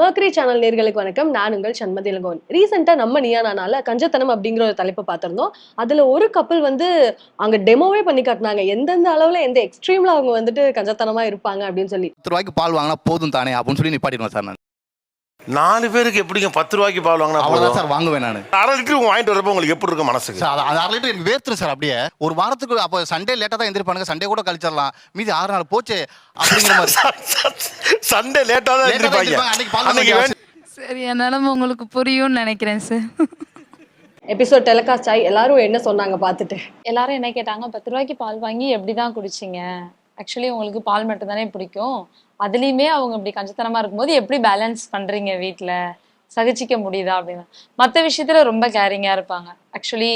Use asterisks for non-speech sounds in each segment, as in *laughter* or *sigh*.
Mercury channel நேர்களுக்கு வணக்கம். நான் உங்கள் சண்மதி இளங்கோவன் ரீசெண்டா நம்ம நியானால கஞ்சத்தனம் அப்படிங்கிற ஒரு தலைப்பை பார்த்துருந்தோம். அதுல ஒரு கப்பல் வந்து அங்க டெமோவே பண்ணி காட்டினாங்க. எந்தெந்த அளவுல எந்த எக்ஸ்ட்ரீம்ல அவங்க வந்துட்டு கஞ்சத்தனமா இருப்பாங்க அப்படின்னு சொல்லி. பத்து ரூபாய்க்கு பால் வாங்கினா போதும் தானே அப்படின்னு சொல்லி நிப்பாட்டிடுவோம் சார் நான். நாலு பேருக்கு எப்படிங்க பத்து ரூபாய்க்கு பால் வாங்கினா அவ்வளோதான் சார் வாங்குவேன் நான். அரை லிட்டர் வாங்கிட்டு வரப்போ உங்களுக்கு எப்படி இருக்கும் மனசுக்கு? சார் அது- அரை லிட்டர் எனக்கு வேர்த்துரும் சார் அப்படியே. ஒரு வாரத்துக்கு அப்போ சண்டே லேட்டாக தான் எந்திரிப்பானுங்க. சண்டே கூட கழிச்சிடலாம். மீதி ஆறு நாள் போச்சு அப்படிங்கிற மாதிரி. *laughs* சண்டே லேட்டா தான் எந்திரிப்பாங்க. அன்னைக்கு பால். சரி என் நிலமை உங்களுக்கு புரியும்னு நினைக்கிறேன் சார். எபிசோட் டெலிகாஸ்ட் ஆகி எல்லாரும் என்ன சொன்னாங்க பார்த்துட்டு? எல்லாரும் என்ன கேட்டாங்க? பத்து ரூபாய்க்கு பால் வாங்கி எப்படி தான் குடிச்சிங்க? ஆக்சுவலி உங்களுக்கு பால் மட்டும் தானே பிடிக்கும். அதுலேயுமே அவங்க இப்படி கஞ்சத்தனமாக இருக்கும்போது எப்படி பேலன்ஸ் பண்றீங்க வீட்டில் சகிச்சிக்க முடியுதா அப்படின்னு. மற்ற விஷயத்துல ரொம்ப கேரிங்காக இருப்பாங்க. ஆக்சுவலி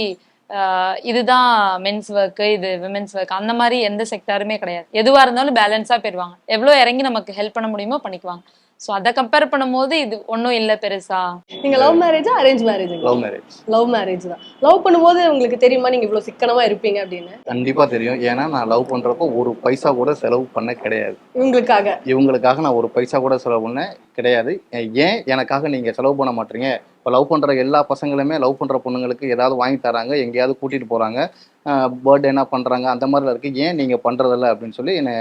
இதுதான் மென்ஸ் ஒர்க்கு இது விமென்ஸ் ஒர்க் அந்த மாதிரி எந்த செக்டாருமே கிடையாது. எதுவாக இருந்தாலும் பேலன்ஸாக போயிடுவாங்க எவ்வளோ இறங்கி நமக்கு ஹெல்ப் பண்ண முடியுமோ பண்ணிக்குவாங்க. ஸோ அதை கம்பேர் பண்ணும்போது இது ஒன்றும் இல்லை பெருசா? நீங்க லவ் மேரேஜா arrange marriage love marriage love marriage தான் லவ் பண்ணும்போது உங்களுக்கு தெரியுமா நீங்க இவ்வளவு சிக்கனமா இருப்பீங்க அப்படின்னு? கண்டிப்பாக தெரியும். ஏன்னா நான் லவ் பண்ணுறப்போ ஒரு பைசா கூட செலவு பண்ண கிடையாது. இவங்களுக்காக? இவங்களுக்காக நான் ஒரு பைசா கூட செலவு பண்ண கிடையாது. ஏன் எனக்காக நீங்கள் செலவு பண்ண மாட்டீங்க? இப்போ லவ் பண்ணுற எல்லா பசங்களுமே லவ் பண்ணுற பொண்ணுங்களுக்கு ஏதாவது வாங்கி தராங்க எங்கேயாவது கூட்டிகிட்டு போகிறாங்க பர்த்டே என்ன பண்ணுறாங்க அந்த மாதிரிலாம் இருக்குது ஏன் நீங்கள் பண்ணுறதில்ல அப்படின்னு சொல்லி என்னை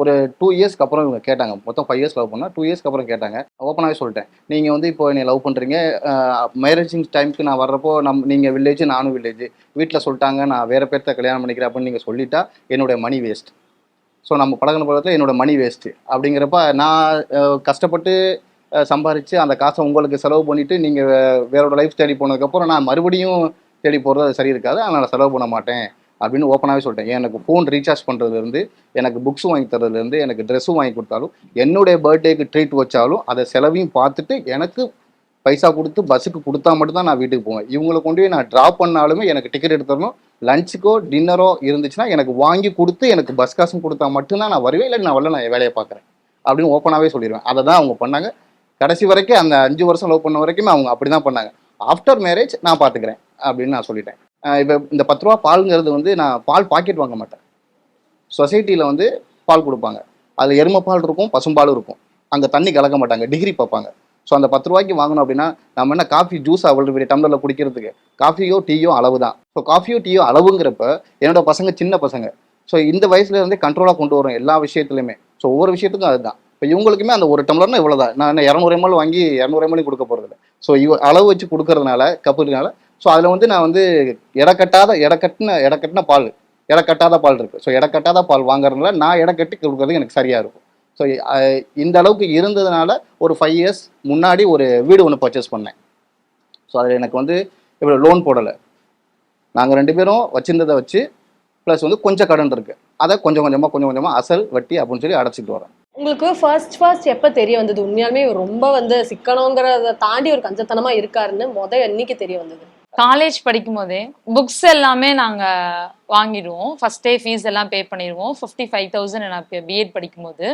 ஒரு டூ இயர்ஸ்க்கு அப்புறம் இவங்க கேட்டாங்க. மொத்தம் ஃபைவ் இயர்ஸ் லவ் பண்ணால் டூ இயர்ஸ்க்கு அப்புறம் கேட்டாங்க. ஓப்பனாகவே சொல்லிட்டேன். நீங்கள் வந்து இப்போ என்னை லவ் பண்ணுறீங்க மேரேஜிங் டைமுக்கு நான் வர்றப்போ நம் நீங்கள் வில்லேஜ் நானும் வில்லேஜ் வீட்டில் சொல்லிட்டாங்க. நான் வேறு பேர்த்த கல்யாணம் பண்ணிக்கிறேன் அப்படின்னு நீங்கள் சொல்லிட்டா என்னுடைய மணி வேஸ்ட் ஸோ நம்ம பழகின பழக்கத்தில் என்னோட மணி வேஸ்ட்டு அப்படிங்கிறப்ப நான் கஷ்டப்பட்டு சம்பாரித்து அந்த காசை உங்களுக்கு செலவு பண்ணிவிட்டு நீங்கள் வேறோட லைஃப் தேடி போனதுக்கப்புறம் நான் மறுபடியும் தேடி போகிறது அது சரி இருக்காது. அதனால் செலவு பண்ண மாட்டேன் அப்படின்னு ஓப்பனாகவே சொல்லிட்டேன். எனக்கு ஃபோன் ரீசார்ஜ் பண்ணுறதுலேருந்து எனக்கு புக்ஸ் வாங்கி தரதுலேருந்து எனக்கு ட்ரெஸ்ஸும் வாங்கி கொடுத்தாலும் என்னுடைய பர்த்டேக்கு ட்ரீட் வச்சாலும் அதை செலவையும் பார்த்துட்டு எனக்கு பைசா கொடுத்து பஸ்ஸுக்கு கொடுத்தா மட்டும்தான் நான் வீட்டுக்கு போவேன். இவங்களை கொண்டு போய் நான் ட்ராப் பண்ணாலுமே எனக்கு டிக்கெட் எடுத்துடணும். லஞ்சுக்கோ டின்னரோ இருந்துச்சுன்னா எனக்கு வாங்கி கொடுத்து எனக்கு பஸ் காசும் கொடுத்தா மட்டும்தான் நான் வருவேன். இல்லை நான் வரல நான் வேலையை பார்க்குறேன். அப்படின்னு ஓப்பனாகவே சொல்லிடுவேன். அதை தான் அவங்க பண்ணாங்க. கடைசி வரைக்கும் அந்த அஞ்சு வருஷம் லவ் பண்ண வரைக்குமே அவங்க அப்படி தான் பண்ணாங்க. ஆஃப்டர் மேரேஜ் நான் பார்த்துக்கிறேன் அப்படின்னு நான் சொல்லிட்டேன். இப்போ இந்த பத்து ரூபா பாலுங்கிறது வந்து நான் பால் பாக்கெட் வாங்க மாட்டேன். சொசைட்டியில் வந்து பால் கொடுப்பாங்க. அதில் எருமை பால் இருக்கும் பசும்பாலும் இருக்கும். அங்கே தண்ணி கலக்க மாட்டாங்க டிகிரி பார்ப்பாங்க. ஸோ அந்த பத்து ரூபாய்க்கு வாங்கணும் அப்படின்னா நம்ம என்ன காஃபி ஜூஸ் அவ்வளோ பெரிய டம்ளரில் குடிக்கிறதுக்கு? காஃபியோ டீயோ அளவு தான் ஸோ காஃபியோ டீயோ அளவுங்கிறப்ப என்னோட பசங்க சின்ன பசங்க. ஸோ இந்த வயசுல இருந்தே கண்ட்ரோலாக கொண்டு வரும் எல்லா விஷயத்துலையுமே. ஸோ ஒவ்வொரு விஷயத்துக்கும் அதுதான். இப்போ இவங்களுக்குமே அந்த ஒரு டம்ளர்னா இவ்வளோ தான் நான் என்ன இரநூறு எம்எல் வாங்கி இரநூறு எம்எல்லையும் கொடுக்க போகிறது ஸோ இவ அளவு வச்சு கொடுக்கறதுனால கப்புனால ஸோ அதில் வந்து நான் வந்து இடக்கட்டாத இடக்கட்டின இடக்கட்டின பால் இடக்கட்டாத பால் இருக்குது ஸோ இடக்கட்டாத பால் வாங்குறதுனால நான் இடக்கட்டி கொடுக்கறது எனக்கு சரியாக இருக்கும். ஸோ இந்த அளவுக்கு இருந்ததுனால ஒரு ஃபைவ் இயர்ஸ் முன்னாடி ஒரு வீடு ஒன்று பர்ச்சேஸ் பண்ணேன். ஸோ அதில் எனக்கு வந்து இவ்வளோ லோன் போடலை. நாங்கள் ரெண்டு பேரும் வச்சிருந்ததை வச்சு ப்ளஸ் வந்து கொஞ்சம் கடன் இருக்குது அதை கொஞ்சம் கொஞ்சமாக கொஞ்சம் கொஞ்சமாக அசல் வட்டி அப்படின்னு சொல்லி அடைச்சிட்டு வரேன் உங்களுக்கு ஃபர்ஸ்ட் ஃபர்ஸ்ட் எப்போ தெரிய வந்தது? உண்மையாலுமே ரொம்ப வந்து சிக்கனங்கிறத தாண்டி ஒரு கஞ்சத்தனமா இருக்காருன்னு முத என்னைக்கு தெரிய வந்தது? காலேஜ் படிக்கும் போதே புக்ஸ் எல்லாமே நாங்கள் வாங்கிடுவோம். ஃபஸ்ட்டே ஃபீஸ் எல்லாம் பே பண்ணிடுவோம். ஃபிஃப்டி ஃபைவ் தௌசண்ட் நான் பிஎட் படிக்கும்போது.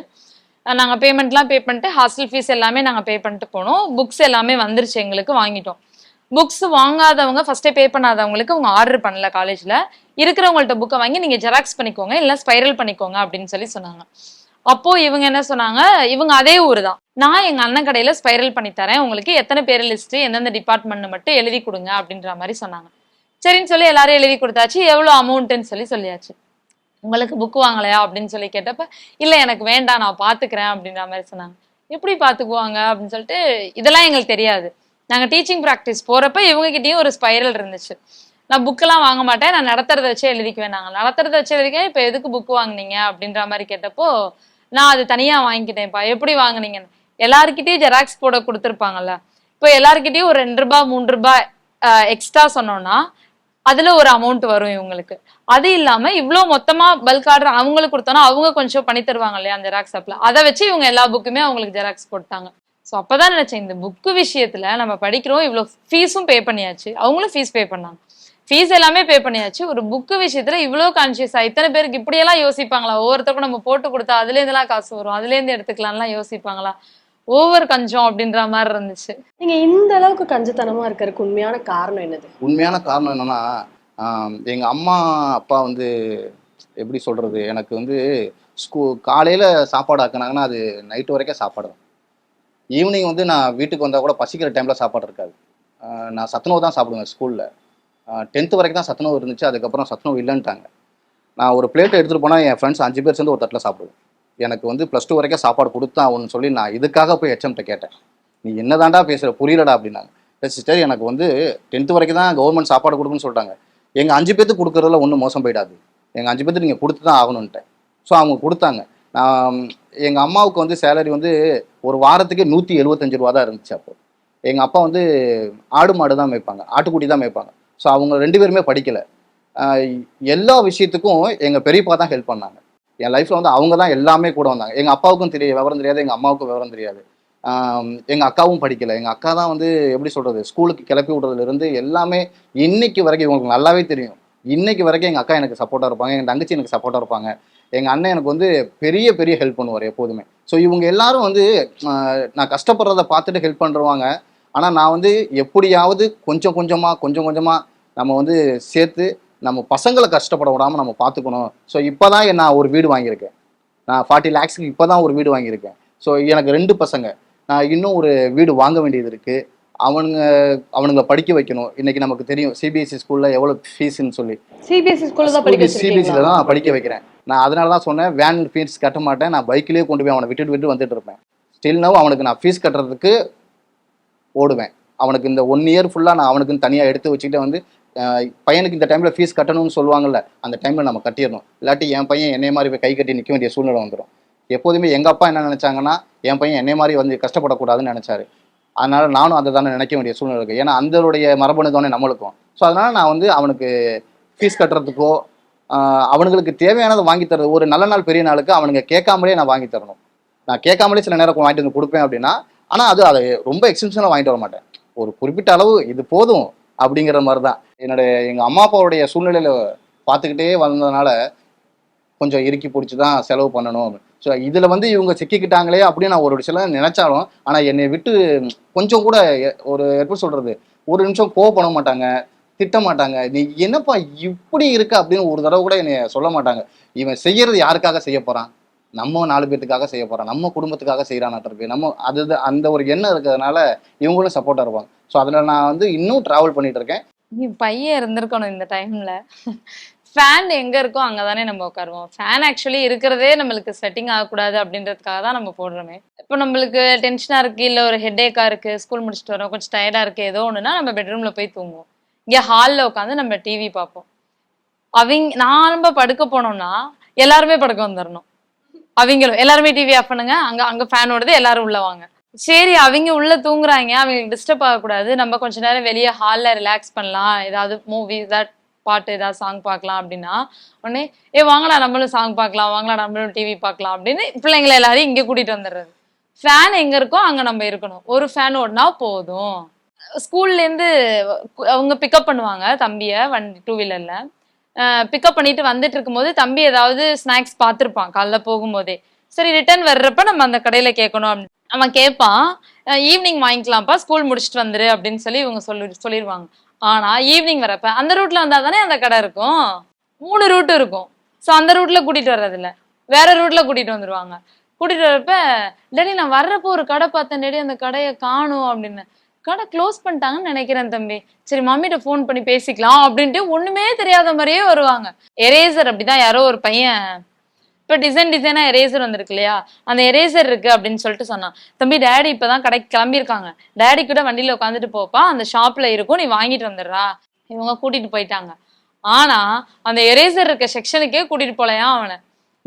போது நாங்க பேமெண்ட்லாம் பே பண்ணிட்டு ஹாஸ்டல் ஃபீஸ் எல்லாமே நாங்கள் பே பண்ணிட்டு போனோம். புக்ஸ் எல்லாமே வந்துருச்சு எங்களுக்கு வாங்கிட்டோம். புக்ஸ் வாங்காதவங்க ஃபஸ்ட்டே பே பண்ணாதவங்களுக்கு அவங்க ஆர்டர் பண்ணல காலேஜ்ல இருக்கிறவங்கள்ட்ட புக்கை வாங்கி நீங்க ஜெராக்ஸ் பண்ணிக்கோங்க இல்லை ஸ்பைரல் பண்ணிக்கோங்க அப்படின்னு சொல்லி சொன்னாங்க. அப்போ இவங்க என்ன சொன்னாங்க? இவங்க அதே ஊர் தான் நான் எங்க அண்ணன் கடையில ஸ்பைரல் பண்ணி தரேன். உங்களுக்கு எத்தனை பேர் லிஸ்ட் எந்தெந்த டிபார்ட்மெண்ட் மட்டும் எழுதி கொடுங்க அப்படின்ற மாதிரி சொன்னாங்க. சரின்னு சொல்லி எல்லாரும் எழுதி கொடுத்தாச்சு. எவ்வளோ அமௌண்ட்டுன்னு சொல்லி சொல்லியாச்சு. உங்களுக்கு புக் வாங்கலையா அப்படின்னு சொல்லி கேட்டப்ப இல்ல எனக்கு வேண்டாம் நான் பாத்துக்கிறேன் அப்படின்ற மாதிரி சொன்னாங்க. எப்படி பாத்துக்குவாங்க? அப்படின்னு சொல்லிட்டு இதெல்லாம் எங்களுக்கு தெரியாது. நாங்க டீச்சிங் ப்ராக்டிஸ் போறப்ப இவங்க கிட்டயும் ஒரு ஸ்பைரல் இருந்துச்சு. நான் புக்கெல்லாம் வாங்க மாட்டேன். நான் நடத்துறத வச்சு எழுதிக்குவேன் நாங்க. நடத்துறத வச்சு எழுதிக்க இப்ப எதுக்கு புக் வாங்குனீங்க? அப்படின்ற மாதிரி கேட்டப்போ நான் அது தனியா வாங்கிக்கிட்டேன்ப்பா. எப்படி வாங்குனீங்கன்னு எல்லாருக்கிட்டேயும் ஜெராக்ஸ் போட கொடுத்துருப்பாங்கல்ல. இப்போ எல்லாருக்கிட்டையும் ஒரு ரெண்டு ரூபாய் மூன்று ரூபாய் எக்ஸ்ட்ரா சொன்னோம்னா அதுல ஒரு அமௌண்ட் வரும் இவங்களுக்கு. அது இல்லாம இவ்வளோ மொத்தமா பல்க் ஆர்டர் அவங்களுக்கு கொடுத்தோம்னா அவங்க கொஞ்சம் பண்ணி தருவாங்க இல்லையா அந்த ஜெராக்ஸ் ஆப்ல அதை வச்சு இவங்க எல்லா புக்குமே அவங்களுக்கு ஜெராக்ஸ் போட்டாங்க. ஸோ அப்போதான் நினைச்சேன் இந்த புக்கு விஷயத்துல நம்ம படிக்கிறோம் இவ்வளோ ஃபீஸும் பே பண்ணியாச்சு. அவங்களும் ஃபீஸ் பே பண்ணாங்க. ஃபீஸ் எல்லாமே பே பண்ணியாச்சு. ஒரு புக்கு விஷயத்துல இவ்வளோ கான்சியஸா இத்தனை பேருக்கு இப்படியெல்லாம் யோசிப்பாங்களா? ஒவ்வொருத்தருக்கும் நம்ம போட்டு கொடுத்தா அதுல இருந்தெல்லாம் காசு வரும் அதுல இருந்து எடுத்துக்கலாம்லாம் யோசிப்பாங்களா? ஓவர் கஞ்சம் அப்படின்ற மாதிரி இருந்துச்சு. நீங்க இந்த அளவுக்கு கஞ்சத்தனமா இருக்கறதுக்கு உண்மையான காரணம் என்னது? உண்மையான காரணம் என்னன்னா எங்க அம்மா அப்பா வந்து எப்படி சொல்றது? எனக்கு வந்து ஸ்கூ காலையில சாப்பாடு ஆக்குனாங்கன்னா அது நைட்டு வரைக்கும் சாப்பாடு தான். ஈவினிங் வந்து நான் வீட்டுக்கு வந்தால் கூட பசிக்கிற டைமில் சாப்பாடு இருக்காது. நான் சத்துணவு தான் சாப்பிடுவேன் ஸ்கூலில் டென்த்து வரைக்கும் தான் சத்துணவு இருந்துச்சு அதுக்கப்புறம் சத்துணவு இல்லைன்ட்டாங்க. நான் ஒரு பிளேட்டை எடுத்துகிட்டு போனால் என் ஃப்ரெண்ட்ஸ் அஞ்சு பேர் சேர்ந்து ஒரு தட்டில் சாப்பிடுவேன். எனக்கு வந்து ப்ளஸ் டூ வரைக்கும் சாப்பாடு கொடுத்தா ஒன்று சொல்லி நான் இதுக்காக போய் ஹெச்எம்கிட்ட கேட்டேன். நீ என்னதான்டா பேசுகிற புரியலடா அப்படின்னாங்க. சிஸ்டர் எனக்கு வந்து டென்த்து வரைக்கும் தான் கவர்மெண்ட் சாப்பாடு கொடுக்குன்னு சொல்கிறாங்க எங்கள் அஞ்சு பேர்த்துக்கு கொடுக்குறதுல ஒன்றும் மோசம் போயிடாது. எங்கள் அஞ்சு பேர்த்து நீங்கள் கொடுத்து தான் ஆகணுன்ட்டேன் ஸோ அவங்க கொடுத்தாங்க. நான் எங்கள் அம்மாவுக்கு வந்து சேலரி வந்து ஒரு வாரத்துக்கே நூற்றி எழுபத்தஞ்சு ரூபா தான் இருந்துச்சு அப்போ. எங்கள் அப்பா வந்து ஆடு மாடு தான் மேய்ப்பாங்க ஆட்டுக்குட்டி தான் மேய்ப்பாங்க. ஸோ அவங்க ரெண்டு பேருமே படிக்கலை. எல்லா விஷயத்துக்கும் எங்கள் பெரியப்பா தான் ஹெல்ப் பண்ணாங்க. என் லைஃப்பில் வந்து அவங்க தான் எல்லாமே கூட வந்தாங்க. எங்கள் அப்பாவுக்கும் தெரிய விவரம் தெரியாது எங்கள் அம்மாவுக்கும் விவரம் தெரியாது. எங்கள் அக்காவும் படிக்கலை. எங்கள் அக்கா தான் வந்து எப்படி சொல்கிறது ஸ்கூலுக்கு கிளப்பி விடுறதுலேருந்து எல்லாமே இன்னைக்கு வரைக்கும் இவங்களுக்கு நல்லாவே தெரியும். இன்னைக்கு வரைக்கும் எங்கள் அக்கா எனக்கு சப்போர்ட்டாக இருப்பாங்க எங்கள் தங்கச்சி எனக்கு சப்போர்ட்டாக இருப்பாங்க. எங்கள் அண்ணன் எனக்கு வந்து பெரிய பெரிய ஹெல்ப் பண்ணுவார் எப்போதுமே. ஸோ இவங்க எல்லாரும் வந்து நான் கஷ்டப்படுறத பார்த்துட்டு ஹெல்ப் பண்ணுறவாங்க ஆனால் நான் வந்து எப்படியாவது கொஞ்சம் கொஞ்சமாக கொஞ்சம் கொஞ்சமாக நம்ம வந்து சேர்த்து நம்ம பசங்களை கஷ்டப்பட விடாமல் நம்ம பார்த்துக்கணும் ஸோ இப்போ தான் நான் ஒரு வீடு வாங்கியிருக்கேன். நான் ஃபார்ட்டி லேக்ஸ்க்கு இப்போ தான் ஒரு வீடு வாங்கியிருக்கேன். ஸோ எனக்கு ரெண்டு பசங்க. நான் இன்னும் ஒரு வீடு வாங்க வேண்டியது இருக்குது அவனுங்க அவனுங்களை படிக்க வைக்கணும். இன்னைக்கு நமக்கு தெரியும் சிபிஎஸ்சி ஸ்கூலில் எவ்வளோ ஃபீஸ்ன்னு சொல்லி. சிபிஎஸ்சி ஸ்கூல்ல தான் படிக்க சிபிஎஸ்சியில் வச்சிருக்கீங்களா? தான் படிக்க வைக்கிறேன். நான் அதனால தான் சொன்னேன் வேன் ஃபீஸ் கட்ட மாட்டேன். நான் பைக்லேயே கொண்டு போய் அவனை விட்டுட்டு விட்டு வந்துட்டு இருப்பேன். ஸ்டில் நவ் அவனுக்கு நான் ஃபீஸ் கட்டுறதுக்கு ஓடுவேன் அவனுக்கு இந்த ஒன் இயர் ஃபுல்லாக நான் அவனுக்குன்னு தனியாக எடுத்து வச்சுக்கிட்டு வந்து பையனுக்கு இந்த டைமில் ஃபீஸ் கட்டணும்னு சொல்லுவாங்கல்ல அந்த டைமில் நம்ம கட்டிடணும். இல்லாட்டி என் பையன் என்னைய மாதிரி போய் கை கட்டி நிற்க வேண்டிய சூழ்நிலை வந்துடும் எப்போதுமே எங்கள் அப்பா என்ன நினச்சாங்கன்னா என் பையன் என்னை மாதிரி வந்து கஷ்டப்படக்கூடாதுன்னு நினச்சாரு. அதனால நானும் அதை தானே நினைக்க வேண்டிய சூழ்நிலை இருக்குது ஏன்னா அந்தளுடைய மரபணு தானே நம்மளுக்கும். ஸோ அதனால் நான் வந்து அவனுக்கு ஃபீஸ் கட்டுறதுக்கோ அவனுங்களுக்கு தேவையானதை வாங்கி தரது. ஒரு நல்ல நாள் பெரிய நாளுக்கு அவனுங்க கேட்காமலே நான் வாங்கி தரணும். நான் கேட்காமலே சில நேரம் வாங்கிட்டு வந்து கொடுப்பேன் அப்படின்னா ஆனால் அது அதை ரொம்ப எக்ஸ்டென்ஷனாக வாங்கிட்டு வர மாட்டேன். ஒரு குறிப்பிட்ட அளவு இது போதும் அப்படிங்கிற மாதிரி தான் என்னுடைய எங்கள் அம்மா அப்பாவுடைய சூழ்நிலையில் பார்த்துக்கிட்டே வந்ததுனால கொஞ்சம் இறுக்கி பிடிச்சி தான் செலவு பண்ணணும். ஸோ இதில் வந்து இவங்க சிக்கிக்கிட்டாங்களே அப்படின்னு நான் ஒரு சில நினைச்சாலும் ஆனால் என்னை விட்டு கொஞ்சம் கூட ஒரு எப்படி சொல்கிறது ஒரு நிமிஷம் கோவப்பட மாட்டாங்க திட்ட மாட்டாங்க. நீ என்னப்பா இப்படி இருக்க அப்படின்னு ஒரு தடவை கூட என்னை சொல்ல மாட்டாங்க. இவன் செய்யறது யாருக்காக செய்ய போகிறான் நம்ம நாலு பேர்த்துக்காக செய்ய போகிறோம் நம்ம குடும்பத்துக்காக செய்யறான்ட்டு நம்ம அது அந்த ஒரு எண்ணம் இருக்கிறதுனால இவங்களும் சப்போர்ட்டா இருப்பாங்க. ஸோ அதில் நான் வந்து இன்னும் டிராவல் பண்ணிட்டு இருக்கேன். நீ பையன் இருந்திருக்கணும் இந்த டைம்ல ஃபேன் எங்க இருக்கோ அங்கதானே நம்ம உட்காருவோம். ஃபேன் ஆக்சுவலி இருக்கிறதே நம்மளுக்கு செட்டிங் ஆகக்கூடாது அப்படின்றதுக்காக தான் நம்ம போடுறோமே. இப்போ நம்மளுக்கு டென்ஷனா இருக்கு இல்ல ஒரு ஹெட்ஏக்கா இருக்கு ஸ்கூல் முடிச்சுட்டு வரோம் கொஞ்சம் டயர்டா இருக்கு ஏதோ ஒண்ணுனா நம்ம பெட்ரூம்ல போய் தூங்குவோம். இங்க ஹால்ல உட்காந்து நம்ம டிவி பார்ப்போம். அவங்க நான் நம்ம படுக்க போனோம்னா எல்லாருமே படுக்க வந்துடணும் அவங்களும் எல்லாருமே டிவி ஆஃப் பண்ணுங்க. அங்க அங்க ஃபேன் ஓடுது எல்லாரும் உள்ள வாங்க. சரி அவங்க உள்ள தூங்குறாங்க. அவங்களுக்கு டிஸ்டர்ப் ஆகக்கூடாது. நம்ம கொஞ்ச நேரம் வெளியே ஹாலில் ரிலாக்ஸ் பண்ணலாம். ஏதாவது மூவி ஏதாவது பாட்டு ஏதாவது சாங் பார்க்கலாம் அப்படின்னா உடனே ஏ வாங்கடா நம்மளும் சாங் பார்க்கலாம். வாங்கடா நம்மளும் டிவி பார்க்கலாம். அப்படின்னு பிள்ளைங்களை எல்லாரையும் இங்கே கூட்டிட்டு வந்துடுறது. ஃபேன் எங்கே இருக்கோ அங்கே நம்ம இருக்கணும். ஒரு ஃபேன் ஓடினா போதும். ஸ்கூல்லேருந்து அவங்க பிக்கப் பண்ணுவாங்க தம்பியை வண்டி டூ வீலரில் பிக்கப் பண்ணிட்டு வந்துட்டு இருக்கும்போது தம்பி ஏதாவது ஸ்நாக்ஸ் பார்த்துருப்பான் காலைல போகும்போதே. சரி ரிட்டர்ன் வர்றப்ப நம்ம அந்த கடையில கேட்கணும் அப்படின்னு அவன் கேட்பான் ஈவினிங் வாங்கிக்கலாம்ப்பா ஸ்கூல் முடிச்சுட்டு வந்துரு அப்படின்னு சொல்லி இவங்க சொல்லி சொல்லிடுவாங்க ஆனா ஈவினிங் வரப்ப அந்த ரூட்ல வந்தா தானே அந்த கடை இருக்கும்? மூணு ரூட் இருக்கும். ஸோ அந்த ரூட்ல கூட்டிட்டு வர்றதில்ல. வேற ரூட்ல கூட்டிட்டு வந்துருவாங்க. கூட்டிட்டு வரப்ப டெடி நான் வர்றப்போ ஒரு கடை பார்த்தேன் டெடி அந்த கடையை காணும் அப்படின்னு. கடை க்ளோஸ் பண்ணிட்டாங்கன்னு நினைக்கிறேன் தம்பி. சரி மம்மிட்ட ஃபோன் பண்ணி பேசிக்கலாம் அப்படின்ட்டு ஒண்ணுமே தெரியாத மாதிரியே வருவாங்க. எரேசர் அப்படிதான் யாரோ ஒரு பையன். இப்ப டிசைன் டிசைனா எரேசர் வந்திருக்கு இல்லையா? அந்த எரேசர் இருக்கு அப்படின்னு சொல்லிட்டு சொன்னான். தம்பி டேடி இப்பதான் கடைக்கு கிளம்பியிருக்காங்க. டேடி கூட வண்டியில உட்காந்துட்டு போப்பா அந்த ஷாப்ல இருக்கும் நீ வாங்கிட்டு வந்துடுறா. இவங்க கூட்டிட்டு போயிட்டாங்க. ஆனா அந்த எரேசர் இருக்க செக்ஷனுக்கே கூட்டிட்டு போலையா அவனை?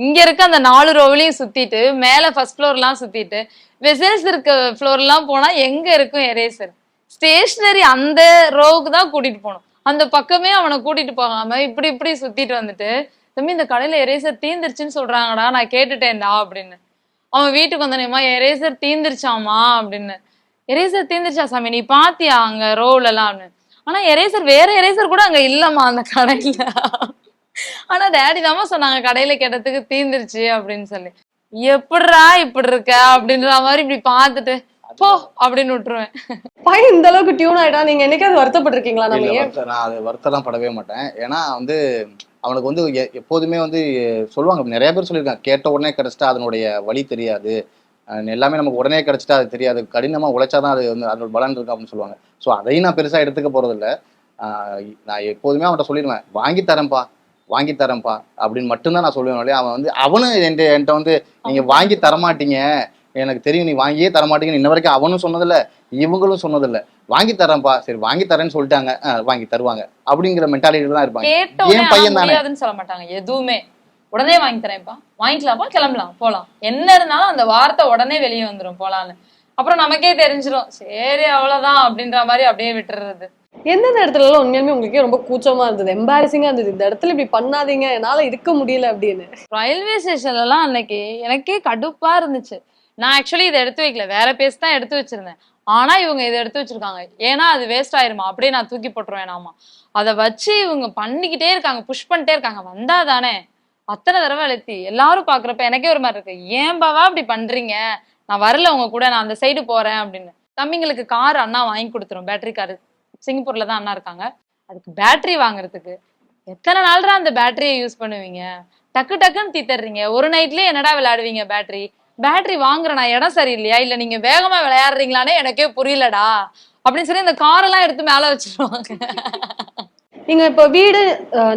இங்க இருக்க அந்த நாலு ரோவிலையும் சுத்திட்டு மேல ஃபர்ஸ்ட் ஃப்ளோர்லாம் சுத்திட்டு வெசல்ஸ் இருக்க ஃப்ளோர்லாம் போனா எங்க இருக்கும் எரேசர் ஸ்டேஷனரி அந்த ரோவுக்கு தான் கூட்டிட்டு போகணும். அந்த பக்கமே அவனை கூட்டிட்டு போகாம இப்படி இப்படி சுத்திட்டு வந்துட்டு தம்பி இந்த கடையில எரேசர் தீந்துருச்சுன்னு சொல்றாங்கடா நான் கேட்டுட்டேன்டா அப்படின்னு. அவன் வீட்டுக்கு வந்தனேமா எரேசர் தீந்துருச்சாமா அப்படின்னு. எரேசர் தீந்துருச்சா சாமி நீ பாத்தியா அங்க ரோவ்ல எல்லாம் அப்படின்னு. ஆனா எரேசர் வேற எரேசர் கூட அங்க இல்லம்மா அந்த கடையில. ஆனா டேடி தாம்மா சொன்னாங்க கடையில கேட்டதுக்கு தீந்துருச்சு அப்படின்னு சொல்லி. எப்படிடா இப்படி இருக்க அப்படின்ற மாதிரி இப்படி பார்த்துட்டு போ அப்படின்னு விட்டுருவேன். பையன் இந்த அளவுக்கு டியூன் ஆயிட்டா நீங்க என்னைக்காவது வருத்தப்பட்டிருக்கீங்களா நம்ம நான் அது வருத்தம்லாம் படவே மாட்டேன். ஏன்னா வந்து அவனுக்கு வந்து எப்போதுமே வந்து சொல்லுவாங்க நிறைய பேர் சொல்லியிருக்காங்க கேட்ட உடனே கிடைச்சிட்டா அதனுடைய வழி தெரியாது. எல்லாமே நமக்கு உடனே கிடைச்சிட்டா அது தெரியாது. கடினமாக உழைச்சாதான் அது வந்து அதோட பலன் இருக்கு அப்படின்னு சொல்லுவாங்க. ஸோ அதையும் நான் பெருசாக எடுத்துக்க போகிறதில்ல நான் எப்போதுமே அவன்கிட்ட சொல்லிடுவேன் வாங்கி தரேன்ப்பா. வாங்கி தரேன்ப்பா அப்படின்னு மட்டும்தான் நான் சொல்லுவேன் அவன் வந்து அவனும் என்கிட்ட என்கிட்ட வந்து நீங்கள் வாங்கி தரமாட்டீங்க. எனக்கு தெரியும் நீ வாங்கியே தரமாட்டீங்கன்னு இன்ன வரைக்கும் அவனும் சொன்னதில்ல இவங்களும் சொன்னதில்ல. வாங்கி தரேன்ப்பா. சரி வாங்கி தரேன்னு சொல்லிட்டாங்க. வாங்கி தருவாங்க. அப்படிங்கிற மென்டாலிட்டி தான் இருப்பாங்க. என் பையன் தானே. சொல்ல மாட்டாங்க எதுவுமே. உடனே வாங்கி தரேன்ப்பா. வாங்கிக்கலாம்ப்பா கிளம்பலாம் போலாம். என்ன இருந்தாலும் அந்த வார்த்தை உடனே வெளியே வந்துரும் போலான்னு. அப்புறம் நமக்கே தெரிஞ்சிரும் சரி அவ்வளவுதான் அப்படின்ற மாதிரி அப்படியே விட்டுறது. எந்தெந்த இடத்துலலாம் உண்மையுமே உங்களுக்கே ரொம்ப கூச்சமா இருந்தது எம்பாரசிங்கா இருந்தது இந்த இடத்துல இப்படி பண்ணாதீங்க என்னால இருக்க முடியல அப்படின்னு? ரயில்வே ஸ்டேஷன்ல எல்லாம் அன்னைக்கு எனக்கே கடுப்பா இருந்துச்சு. நான் ஆக்சுவலி இதை எடுத்து வைக்கல வேற பேஸ் தான் எடுத்து வச்சிருந்தேன். ஆனா இவங்க இதை எடுத்து வச்சிருக்காங்க. ஏன்னா அது வேஸ்ட் ஆயிருமா? அப்படியே நான் தூக்கி போட்டுருவேன் நாமா அதை வச்சு இவங்க பண்ணிக்கிட்டே இருக்காங்க புஷ் பண்ணிட்டே இருக்காங்க. வந்தா தானே? அத்தனை தடவை அழுத்தி எல்லாரும் பாக்குறப்ப எனக்கே ஒரு மாதிரி இருக்கு. ஏன் பாவா அப்படி பண்றீங்க? நான் வரல உங்க கூட நான் அந்த சைடு போறேன் அப்படின்னு. தம்பிங்களுக்கு கார் அண்ணா வாங்கி கொடுத்துரும் பேட்டரி கார் சிங்கப்பூர்ல தான் அண்ணா இருக்காங்க. அதுக்கு பேட்டரி வாங்குறதுக்கு எத்தனை நாள்ரா அந்த பேட்டரியை யூஸ் பண்ணுவீங்க? டக்கு டக்குன்னு தீத்தர்றீங்க. ஒரு நைட்லயே என்னடா விளையாடுவீங்க பேட்டரி பேட்டரி வாங்குற நான் இடம் சரியில்லையா? இல்ல நீங்க வேகமா விளையாடுறீங்களானே எனக்கே புரியலடா. அப்படின்னு சொல்லி இந்த காரெல்லாம் எடுத்து மேல வச்சிருவாங்க. நீங்க இப்போ வீடு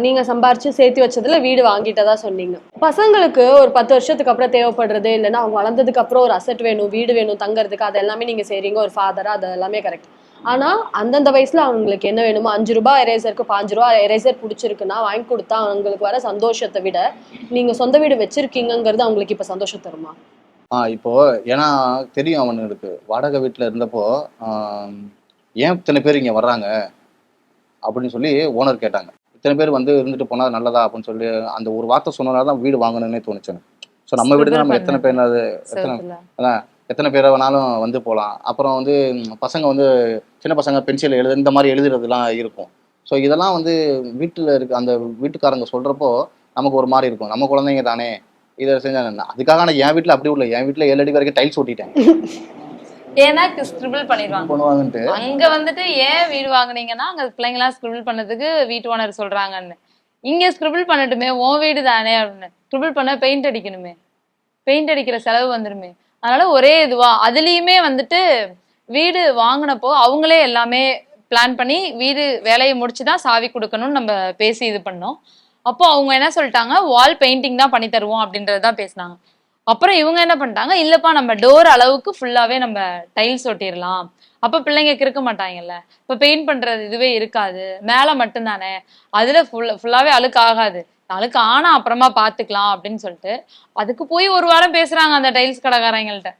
நீங்க சம்பாரிச்சு சேர்த்து வச்சதுல வீடு வாங்கிட்டதா சொன்னீங்க. பசங்களுக்கு ஒரு பத்து வருஷத்துக்கு அப்புறம் தேவைப்படுறது இல்லைன்னா அவங்க வளர்ந்ததுக்கு அப்புறம் ஒரு அசெட் வேணும் வீடு வேணும் தங்கறதுக்கு அது எல்லாமே நீங்க செய்றீங்க. ஒரு ஃபாதரா அது எல்லாமே கரெக்ட் ஆனா அந்தந்த வயசுல அவங்களுக்கு என்ன வேணுமோ அஞ்சு ரூபாய் எரேசருக்கு பாஞ்சு ரூபாய் எரேசர் பிடிச்சிருக்குன்னா வாங்கி கொடுத்தா அவங்களுக்கு வர சந்தோஷத்தை விட நீங்க சொந்த வீடு வச்சிருக்கீங்கங்கிறது அவங்களுக்கு இப்ப சந்தோஷம் தருமா? ஆ இப்போ ஏன்னா தெரியும் அவனுங்களுக்கு. வாடகை வீட்டில் இருந்தப்போ ஏன் இத்தனை பேர் இங்கே வர்றாங்க? அப்படின்னு சொல்லி ஓனர் கேட்டாங்க. இத்தனை பேர் வந்து இருந்துட்டு போனா நல்லதா அப்படின்னு சொல்லி அந்த ஒரு வார்த்தை சொன்னதால தான் வீடு வாங்கணும்னே தோணுச்சு ஸோ நம்ம வீடு தான் நம்ம எத்தனை பேர் எத்தனை. எத்தனை பேரை வேணாலும் வந்து போகலாம் அப்புறம் வந்து பசங்க வந்து சின்ன பசங்க பென்சில் எழுது இந்த மாதிரி எழுதுறதுலாம் இருக்கும். ஸோ இதெல்லாம் வந்து வீட்டில் இருக்க அந்த வீட்டுக்காரங்க சொல்கிறப்போ நமக்கு ஒரு மாதிரி இருக்கும். நம்ம குழந்தைங்க தானே இதை செஞ்சா என்ன? அதுக்காக நான் என் வீட்டில் அப்படி உள்ள என் வீட்டில் ஏழு அடி வரைக்கும் டைல்ஸ் ஒட்டிட்டேன். ஏன்னா ஸ்கிரிபிள் பண்ணிடுவாங்க. அங்க வந்துட்டு ஏன் வீடு வாங்குனீங்கன்னா அங்க பிள்ளைங்க எல்லாம் ஸ்கிரிபிள் பண்ணதுக்கு வீட்டு ஓனர் சொல்றாங்கன்னு. இங்க ஸ்கிரிபிள் பண்ணட்டுமே உன் வீடு தானே அப்படின்னு. ஸ்கிரிபிள் பண்ண பெயிண்ட் அடிக்கணுமே. பெயிண்ட் அடிக்கிற செலவு வந்துருமே. அதனால ஒரே இதுவா அதுலயுமே வந்துட்டு வீடு வாங்கினப்போ அவங்களே எல்லாமே பிளான் பண்ணி வீடு வேலையை முடிச்சுதான் சாவி கொடுக்கணும்னு நம்ம பேசி இது பண்ணோம். அப்போ அவங்க என்ன சொல்லிட்டாங்க? வால் பெயிண்டிங் தான் பண்ணி தருவோம் அப்படின்றதுதான் பேசினாங்க. அப்புறம் இவங்க என்ன பண்ணிட்டாங்க? இல்லப்பா நம்ம டோர் அளவுக்கு ஃபுல்லாவே நம்ம டைல்ஸ் ஒட்டிடலாம். அப்ப பிள்ளைங்க கிறுக்க மாட்டாங்கல்ல. இப்ப பெயிண்ட் பண்றது இதுவே இருக்காது. மேல மட்டும்தானே. அதுல ஃபுல் ஃபுல்லாவே அழுக்கு ஆகாது. அழுக்கு ஆனா அப்புறமா பாத்துக்கலாம் அப்படின்னு சொல்லிட்டு அதுக்கு போய் ஒரு வாரம் பேசுறாங்க அந்த டைல்ஸ் கடைக்காரங்கள்ட்ட.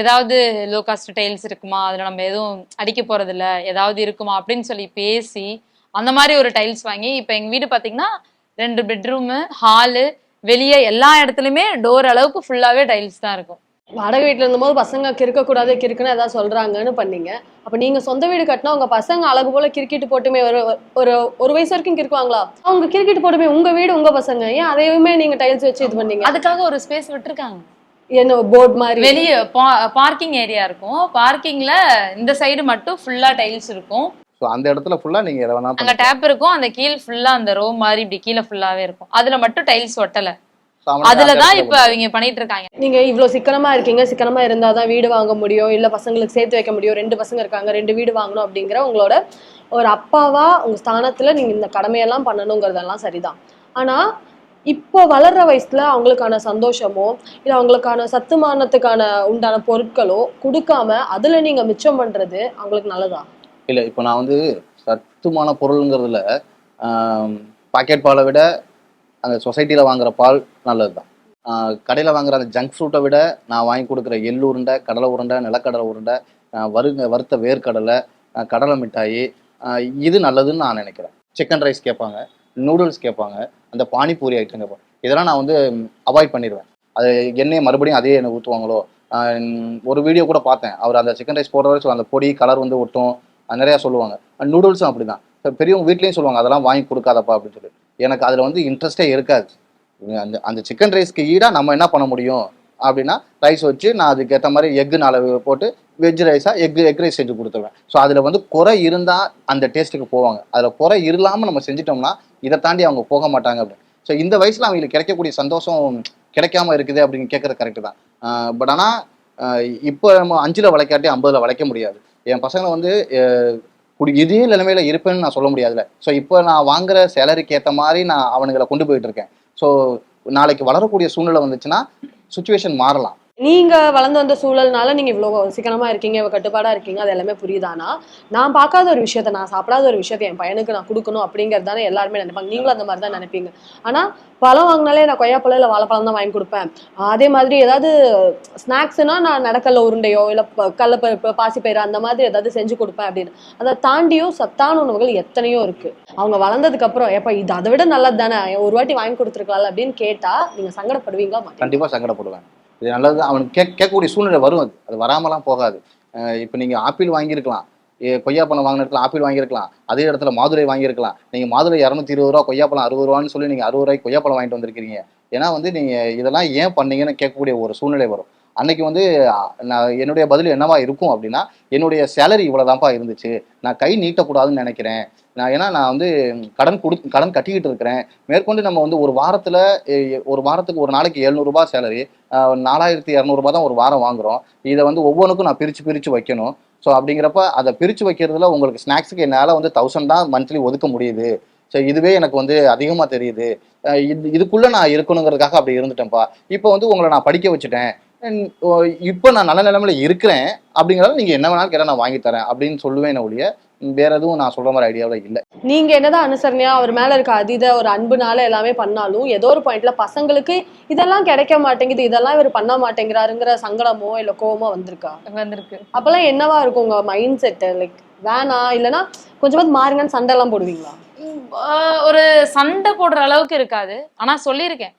ஏதாவது லோ காஸ்ட் டைல்ஸ் இருக்குமா? அதுல நம்ம எதுவும் அடிக்க போறது இல்ல ஏதாவது இருக்குமா? அப்படின்னு சொல்லி பேசி அந்த மாதிரி ஒரு டைல்ஸ் வாங்கி இப்ப எங்க வீடு பாத்தீங்கன்னா ரெண்டு பெட்ரூமு ஹாலு வெளியே எல்லா இடத்துலயுமே டோர் அளவுக்கு ஃபுல்லாவே டைல்ஸ் தான் இருக்கும். வாடகை வீட்டுல இருந்தபோது பசங்க கிறுக்க கூடாது கிறுக்குன்னு ஏதாவது சொல்றாங்கன்னு பண்ணீங்க. அப்ப நீங்க சொந்த வீடு கட்டினா உங்க பசங்க அழகு போல கிரிக்கெட் போட்டுமே ஒரு ஒரு ஒரு வயசு வரைக்கும் கிறுக்குவாங்களா? அவங்க கிரிக்கெட் போட்டுமே உங்க வீடு உங்க பசங்க. ஏன் அதையுமே நீங்க டைல்ஸ் வச்சு இது பண்ணீங்க? அதுக்காக ஒரு ஸ்பேஸ் விட்டுருக்காங்க. என்ன போர்ட் மாதிரி? வெளியே பார்க்கிங் ஏரியா இருக்கும். பார்க்கிங்ல இந்த சைடு மட்டும் ஃபுல்லா டைல்ஸ் இருக்கும். ஸோ அந்த இடத்துல ஃபுல்லாக நீங்கள் எதை வேணா அங்க. டேப் இருக்கும். அந்த கீழ் ஃபுல்லா அந்த ரோ மாதிரி இப்படி கீழே ஃபுல்லாவே இருக்கும். அதுல மட்டும் டைல்ஸ் ஒட்டல. அதுலதான் இப்ப அவங்க பண்ணிட்டு இருக்காங்க. நீங்க இவ்வளவு சிக்கனமா இருக்கீங்க. சிக்கனமா இருந்தாதான் வீடு வாங்க முடியும். இல்ல பசங்களுக்கு சேர்த்து வைக்க முடியும். ரெண்டு பசங்க இருக்காங்க. ரெண்டு வீடு வாங்கணும் அப்படிங்கிற உங்களோட ஒரு அப்பாவா உங்க ஸ்தானத்துல நீங்க இந்த கடமையெல்லாம் பண்ணணுங்கிறதெல்லாம் சரிதான். ஆனா இப்போ வளர்ற வயசுல அவங்களுக்கான சந்தோஷமோ இல்ல அவங்களுக்கான சத்துமானத்துக்கான உண்டான பொருட்களோ கொடுக்காம அதுல நீங்க மிச்சம் பண்றது அவங்களுக்கு நல்லதா? இல்லை இப்போ நான் வந்து சத்துமான பொருளுங்கிறதுல பாக்கெட் பாலை விட அந்த சொசைட்டியில் வாங்குற பால் நல்லது தான் கடையில் வாங்குற அந்த ஜங்க் ஃப்ரூட்டை விட நான் வாங்கி கொடுக்குற எள்ளு உருண்டை கடலை உருண்டை நிலக்கடலை உருண்டை வருங்க வறுங்க வறுத்த வேர்க்கடலை கடலை மிட்டாயி இது நல்லதுன்னு நான் நினைக்கிறேன். சிக்கன் ரைஸ் கேட்பாங்க நூடுல்ஸ் கேட்பாங்க அந்த பானிபூரி ஐட்டம் இதெல்லாம் நான் வந்து அவாய்ட் பண்ணிடுவேன் அது எண்ணெயை மறுபடியும் அதே எண்ணெய் ஊற்றுவாங்களோ ஒரு வீடியோ கூட பார்த்தேன். அவர் அந்த சிக்கன் ரைஸ் போடுற வரைக்கும் அந்த பொடி கலர் வந்து ஒட்டும். நிறையா சொல்லுவாங்க. நூடுல்ஸும் அப்படிதான். இப்போ பெரியவங்க வீட்லேயும் சொல்லுவாங்க அதெல்லாம் வாங்கி கொடுக்காதப்பா அப்படின்னு சொல்லி. எனக்கு அதில் வந்து இன்ட்ரெஸ்டே இருக்காது. அந்த அந்த சிக்கன் ரைஸ்க்கு ஈடாக நம்ம என்ன பண்ண முடியும்? அப்படின்னா ரைஸ் வச்சு நான் அதுக்கேற்ற மாதிரி எக்கு நாலு போட்டு வெஜ் ரைஸாக எக் எக் ரைஸ் செஞ்சு கொடுத்துருவேன். ஸோ அதில் வந்து குறை இருந்தால் அந்த டேஸ்ட்டுக்கு போவாங்க. அதில் குறை இல்லாமல் நம்ம செஞ்சிட்டோம்னா இதை தாண்டி அவங்க போக மாட்டாங்க அப்படின்னு. ஸோ இந்த வயசில் அவங்களுக்கு கிடைக்கக்கூடிய சந்தோஷம் கிடைக்காம இருக்குது அப்படின்னு கேட்குறது கரெக்டு தான். பட் ஆனால் இப்போ நம்ம அஞ்சில் வளைக்காட்டி ஐம்பதில் வளைக்க முடியாது. என் பசங்களை வந்து குடி இதே நிலைமையில இருப்பேன்னு நான் சொல்ல முடியாதுல்ல. ஸோ இப்போ நான் வாங்குற சேலரிக்கு ஏற்ற மாதிரி நான் அவனுங்களை கொண்டு போயிட்டு இருக்கேன். ஸோ நாளைக்கு வளரக்கூடிய சூழ்நிலை வந்துச்சுன்னா சுச்சுவேஷன் மாறலாம். நீங்க வளர்ந்து வந்த சூழல்னால நீங்க இவ்வளவு சிக்கனமா இருக்கீங்க இவ்வளவு கட்டுப்பாடா இருக்கீங்க அது எல்லாமே புரியுதானா நான் பார்க்காத ஒரு விஷயத்த நான் சாப்பிடாத ஒரு விஷயத்த என் பையனுக்கு நான் கொடுக்கணும் அப்படிங்கறது தானே எல்லாருமே நினைப்பாங்க. நீங்களும் அந்த மாதிரி தான் நினைப்பீங்க. ஆனா பழம் வாங்கினாலே நான் கொய்யாப்பழம் இல்ல வாழைப்பழம் தான் வாங்கி கொடுப்பேன். அதே மாதிரி ஏதாவது ஸ்நாக்ஸ்னா நான் நடக்கல்ல உருண்டையோ இல்ல கடலப்பருப்பு பாசிப்பயிறு அந்த மாதிரி ஏதாவது செஞ்சு கொடுப்பேன் அப்படின்னு. அதை தாண்டியும் சத்தான உணவுகள் எத்தனையோ இருக்கு. அவங்க வளர்ந்ததுக்கு அப்புறம் எப்ப இது அதை விட நல்லது தானே ஒரு வாட்டி வாங்கி கொடுத்துருக்கலாம் அப்படின்னு கேட்டா நீங்க சங்கடப்படுவீங்களா? கண்டிப்பாக சங்கடப்படுவேன். இது நல்லது அவனுக்கு கேட்க கேட்கக்கூடிய சூழ்நிலை வரும் அது. அது வராமலாம் போகாது. இப்போ நீங்கள் ஆப்பிள் வாங்கியிருக்கலாம். கொய்யாப்பழம் வாங்கின இடத்துல ஆப்பிள் வாங்கியிருக்கலாம். அதே இடத்துல மாதுளை வாங்கியிருக்கலாம். நீங்கள் மாதுளை இரநூத்தி இருபது ரூபா கொய்யாப்பழம் அறுபது ரூபான்னு சொல்லி நீங்கள் அறுபது ரூபாய்க்கு கொய்யாப்பழம் வாங்கிட்டு வந்திருக்கீங்க ஏன்னா வந்து நீங்கள் இதெல்லாம் ஏன் பண்ணீங்கன்னு கேட்கக்கூடிய ஒரு சூழ்நிலை வரும். அன்னைக்கு வந்து நான் என்னுடைய பதில் என்னவா இருக்கும் அப்படின்னா என்னுடைய சேலரி இவ்வளோதான்ப்பா இருந்துச்சு. நான் கை நீட்டக்கூடாதுன்னு நினைக்கிறேன். நான் ஏன்னா நான் வந்து கடன் கொடு கடன் கட்டிக்கிட்டு இருக்கிறேன். மேற்கொண்டு நம்ம வந்து ஒரு வாரத்தில் ஒரு வாரத்துக்கு ஒரு நாளைக்கு எழுநூறுபா சேலரி நாலாயிரத்தி இரநூறுபா தான் ஒரு வாரம் வாங்குறோம். இதை வந்து ஒவ்வொன்றுக்கும் நான் பிரித்து பிரித்து வைக்கணும். ஸோ அப்படிங்கிறப்ப அதை பிரித்து வைக்கிறதுல உங்களுக்கு ஸ்நாக்ஸுக்கு என்னால் வந்து தௌசண்ட் தான் மந்த்லி ஒதுக்க முடியுது. ஸோ இதுவே எனக்கு வந்து அதிகமாக தெரியுது. இது இதுக்குள்ளே நான் இருக்கணுங்கிறதுக்காக அப்படி இருந்துட்டேன்ப்பா. இப்போ வந்து உங்களை நான் படிக்க வச்சுட்டேன். இப்போ நான் நல்ல நிலைமையில இருக்கிறேன். அப்படிங்கிறத நீங்கள் என்ன வேணாலும் கேட்டால் நான் வாங்கி தரேன். அப்படின்னு சொல்லுவேன் ஒழிய. வேற எதுவும் நான் சொல்கிற மாதிரி ஐடியாவில் இல்லை. நீங்க என்னதான் அனுசரணையா அவர் மேல இருக்க அதீத ஒரு அன்புனால எல்லாமே பண்ணாலும் ஏதோ ஒரு பாயிண்ட்ல பசங்களுக்கு இதெல்லாம் கிடைக்க மாட்டேங்குது இதெல்லாம் இவர் பண்ண மாட்டேங்கிறாருங்கிற சங்கடமோ இல்ல கோவமோ வந்திருக்கா? வந்திருக்கு. அப்பெல்லாம் என்னவா இருக்கும் உங்க மைண்ட் செட் லைக் வேணா இல்லனா கொஞ்சமாவது மாறுங்கன்னு சண்டை எல்லாம் போடுவீங்களா ஒரு சண்டை போடுற அளவுக்கு இருக்காது. ஆனா சொல்லியிருக்கேன்.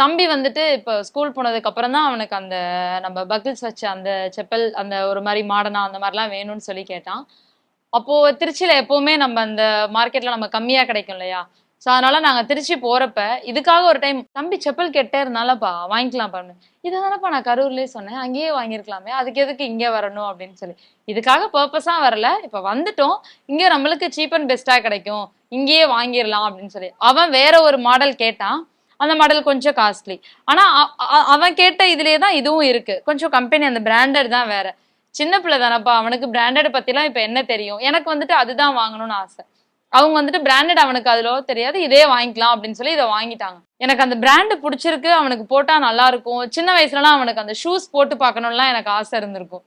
தம்பி வந்துட்டு இப்போ ஸ்கூல் போனதுக்கு அப்புறம் தான் அவனுக்கு அந்த நம்ம பக்கிள்ஸ் வச்ச அந்த செப்பல் அந்த ஒரு மாதிரி மாடனா அந்த மாதிரிலாம் வேணும்னு சொல்லி கேட்டான். அப்போ திருச்சியில எப்பவுமே நம்ம அந்த மார்க்கெட்ல நம்ம கம்மியா கிடைக்கும் இல்லையா? ஸோ அதனால நாங்க திருச்சி போறப்ப இதுக்காக ஒரு டைம் தம்பி செப்பல் கெட்டே இருந்தாலப்பா வாங்கிக்கலாம் பண்ணு இதுதானப்பா நான் கரூர்லயே சொன்னேன் அங்கேயே வாங்கியிருக்கலாமே அதுக்கு எதுக்கு இங்கே வரணும் அப்படின்னு சொல்லி. இதுக்காக பர்பஸா வரல இப்ப வந்துட்டோம். இங்க நம்மளுக்கு சீப் அண்ட் பெஸ்டா கிடைக்கும் இங்கேயே வாங்கிடலாம் அப்படின்னு சொல்லி. அவன் வேற ஒரு மாடல் கேட்டான். அந்த மாடல் கொஞ்சம் காஸ்ட்லி ஆனா அவன் கேட்ட இதுலயே தான் இதுவும் இருக்கு. கொஞ்சம் கம்பெனி அந்த பிராண்டட் தான் வேற. சின்ன பிள்ளை தானப்பா அவனுக்கு பிராண்டட் பத்திலாம் இப்ப என்ன தெரியும்? எனக்கு வந்துட்டு அதுதான் வாங்கணும்னு ஆசை. அவங்க வந்துட்டு பிராண்டட் அவனுக்கு அதுல தெரியாது இதே வாங்கிக்கலாம் அப்படின்னு சொல்லி இதை வாங்கிட்டாங்க. எனக்கு அந்த பிராண்டு பிடிச்சிருக்கு அவனுக்கு போட்டா நல்லா இருக்கும். சின்ன வயசுலலாம் அவனுக்கு அந்த ஷூஸ் போட்டு பார்க்கணும்லாம் எனக்கு ஆசை இருந்திருக்கும்.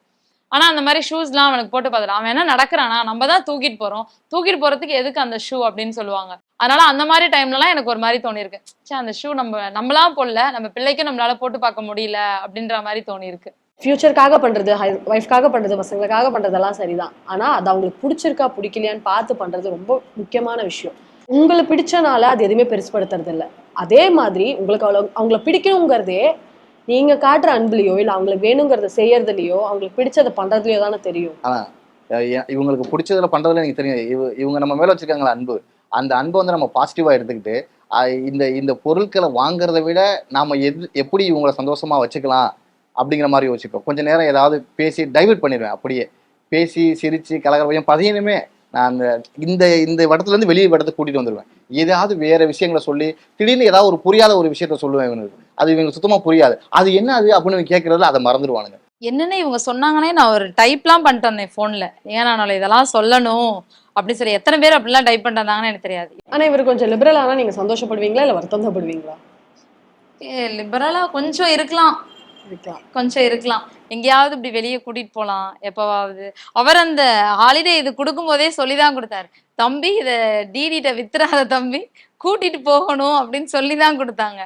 ஆனா அந்த மாதிரி ஷூஸ்லாம் அவனுக்கு போட்டு பார்த்துட்டு அவன் என்ன நடக்கிறானா நம்ம தான் தூக்கிட்டு போறோம். தூக்கிட்டு போறதுக்கு எதுக்கு அந்த ஷூ அப்படின்னு சொல்லுவாங்க. அதனால அந்த மாதிரி டைம்லலாம் எனக்கு ஒரு மாதிரி தோணிருக்கு சே அந்த ஷூ நம்ம நம்மளாம் போடல நம்ம பிள்ளைக்கும் நம்மளால போட்டு பார்க்க முடியல அப்படின்ற மாதிரி தோணிருக்கு ஃபியூச்சருக்காக பண்றது ஒய்ஃப்காக பண்றது பசங்களுக்காக பண்றதெல்லாம் சரிதான். ஆனா அது அவங்களுக்கு பிடிச்சிருக்கா பிடிக்கலையான்னு பார்த்து பண்றது ரொம்ப முக்கியமான விஷயம். உங்களுக்கு பிடிச்சனால அது எதுவுமே பெருசுப்படுத்துறது இல்லை அதே மாதிரி உங்களுக்கு அவ்வளோ அவங்கள பிடிக்கணுங்கிறதே நீங்க காட்டுற அன்புலையோ இல்ல அவங்களுக்கு வேணுங்கிறத செய்யறதுலயோ அவங்களுக்கு பிடிச்சதை பண்றதுலயோ தானே தெரியும். இவங்களுக்கு பிடிச்சதுல பண்றதுல எனக்கு தெரியும். இவ இவங்க நம்ம மேல வச்சிருக்காங்களா அன்பு. அந்த அன்பை வந்து நம்ம பாசிட்டிவா எடுத்துக்கிட்டு இந்த இந்த பொருட்களை வாங்குறதை விட நாம எது எப்படி இவங்களை சந்தோஷமா வச்சுக்கலாம் அப்படிங்கிற மாதிரி யோசிப்போம். கொஞ்ச நேரம் ஏதாவது பேசி டைவர்ட் பண்ணிடுவேன் அப்படியே. பேசி சிரிச்சு கலகர பையன் பதையனுமே நான் அந்த இந்த இந்த இடத்துல இருந்து வெளியே இடத்துக்கு கூட்டிட்டு வந்துடுவேன். ஏதாவது வேற விஷயங்களை சொல்லி திடீர்னு ஏதாவது ஒரு புரியாத ஒரு விஷயத்த சொல்லுவேன் இவனுக்கு அது இவங்களுக்கு சுத்தமா புரியாது. அது என்ன அது அப்படின்னு கேட்கறதுல அதை மறந்துடுவானுங்க. என்னன்னு இவங்க சொன்னாங்கன்னே நான் ஒரு டைப்லாம் பண்ணிட்டு வந்தேன் ஃபோன்ல ஏன் நான் இதெல்லாம் சொல்லணும்? அப்படின்னு சொல்லி எத்தனை பேர் அப்படிலாம் டைப் பண்ணிட்டாங்கன்னு எனக்கு தெரியாது. ஆனா இவர் கொஞ்சம் லிபரல் ஆனா நீங்க சந்தோஷப்படுவீங்களா இல்ல வருத்தம் தான் படுவீங்களா? ஏ லிபரலா கொஞ்சம் இருக்கலாம். இருக்கலாம். கொஞ்சம் இருக்கலாம். எங்கேயாவது இப்படி வெளியே கூட்டிட்டு போலாம். எப்பவாவது. அவர் அந்த ஹாலிடே இது கொடுக்கும் போதே சொல்லிதான் கொடுத்தாரு. தம்பி இத டிடிட்ட வித்துறாத தம்பி. கூட்டிட்டு போகணும் அப்படின்னு சொல்லிதான் கொடுத்தாங்க.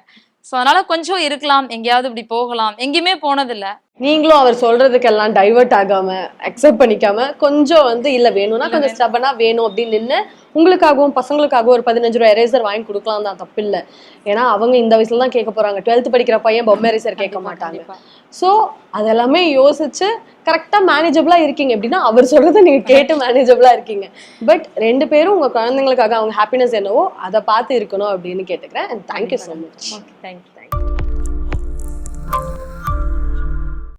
சோ அதனால கொஞ்சம் இருக்கலாம் எங்கேயாவது இப்படி போகலாம். எங்கேயுமே போனதில்லை. நீங்களும் அவர் சொல்றதுக்கெல்லாம் டைவர்ட் ஆகாம அக்செப்ட் பண்ணிக்காம கொஞ்சம் வந்து இல்ல வேணும்னா கொஞ்சம் ஸ்டபனா வேணும் அப்படின்னு நின்னு உங்களுக்காகவும் பசங்களுக்காகவும் ஒரு பதினஞ்சு ரூபாய் எரேசர் வாங்கி கொடுக்கலாம் தான். தப்பு இல்ல. ஏன்னா அவங்க இந்த வயசுல தான் கேட்க போறாங்க. டுவெல்த் படிக்கிற பையன் பொம்மை எரேசர் கேட்க மாட்டாங்க. சோ அதெல்லாமே யோசிச்சு கரெக்டா மேனேஜபிளா இருக்கீங்க. அப்படின்னா அவர் சொல்றதை நீங்க கேட்டு மேனேஜபிளா இருக்கீங்க. பட் ரெண்டு பேரும் உங்க குழந்தைங்களுக்காக அவங்க ஹாப்பினஸ் என்னவோ அதை பார்த்து இருக்கணும் அப்படின்னு கேட்டுக்கிறேன். Thank you so much okay thank you